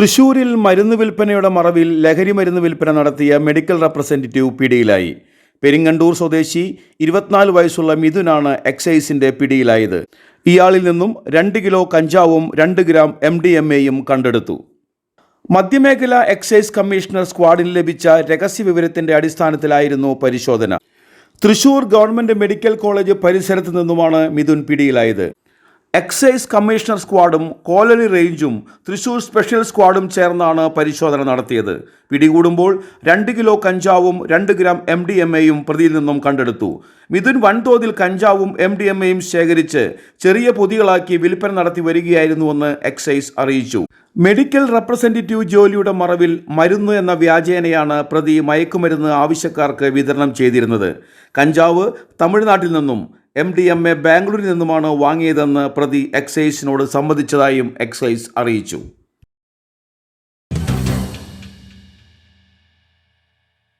തൃശൂരിൽ മരുന്ന് വിൽപ്പനയുടെ മറവിൽ ലഹരി മരുന്ന് വിൽപ്പന നടത്തിയ മെഡിക്കൽ റെപ്രസെന്റേറ്റീവ് പിടിയിലായി. പെരിങ്ങണ്ടൂർ സ്വദേശി ഇരുപത്തിനാല് വയസ്സുള്ള മിഥുനാണ് എക്സൈസിന്റെ പിടിയിലായത്. ഇയാളിൽ നിന്നും രണ്ട് കിലോ കഞ്ചാവും രണ്ട് ഗ്രാം എം ഡി എം എയും കണ്ടെടുത്തു. മധ്യമേഖല എക്സൈസ് കമ്മീഷണർ സ്ക്വാഡിന് ലഭിച്ച രഹസ്യ വിവരത്തിന്റെ അടിസ്ഥാനത്തിലായിരുന്നു പരിശോധന. തൃശൂർ ഗവൺമെന്റ് മെഡിക്കൽ കോളേജ് പരിസരത്ത് നിന്നുമാണ് മിഥുൻ പിടിയിലായത്. എക്സൈസ് കമ്മീഷണർ സ്ക്വാഡും കോലനി റേഞ്ചും തൃശൂർ സ്പെഷ്യൽ സ്ക്വാഡും ചേർന്നാണ് പരിശോധന നടത്തിയത്. പിടികൂടുമ്പോൾ രണ്ട് കിലോ കഞ്ചാവും രണ്ട് ഗ്രാം എം ഡി എം എയും പ്രതിയിൽ നിന്നും കണ്ടെടുത്തു. മിഥുൻ വൻതോതിൽ കഞ്ചാവും എം ഡി എം എയും ശേഖരിച്ച് ചെറിയ പൊതികളാക്കി വിൽപ്പന നടത്തി വരികയായിരുന്നുവെന്ന് എക്സൈസ് അറിയിച്ചു. മെഡിക്കൽ റെപ്രസെന്റേറ്റീവ് ജോലിയുടെ മറവിൽ മരുന്ന് എന്ന വ്യാജേനയാണ് പ്രതി മയക്കുമരുന്ന് ആവശ്യക്കാർക്ക് വിതരണം ചെയ്തിരുന്നത്. കഞ്ചാവ് തമിഴ്നാട്ടിൽ നിന്നും എം ഡി എം എ ബാംഗ്ലൂരിൽ നിന്നുമാണ് വാങ്ങിയതെന്ന് പ്രതി എക്സൈസിനോട് സമ്മതിച്ചതായും എക്സൈസ് അറിയിച്ചു.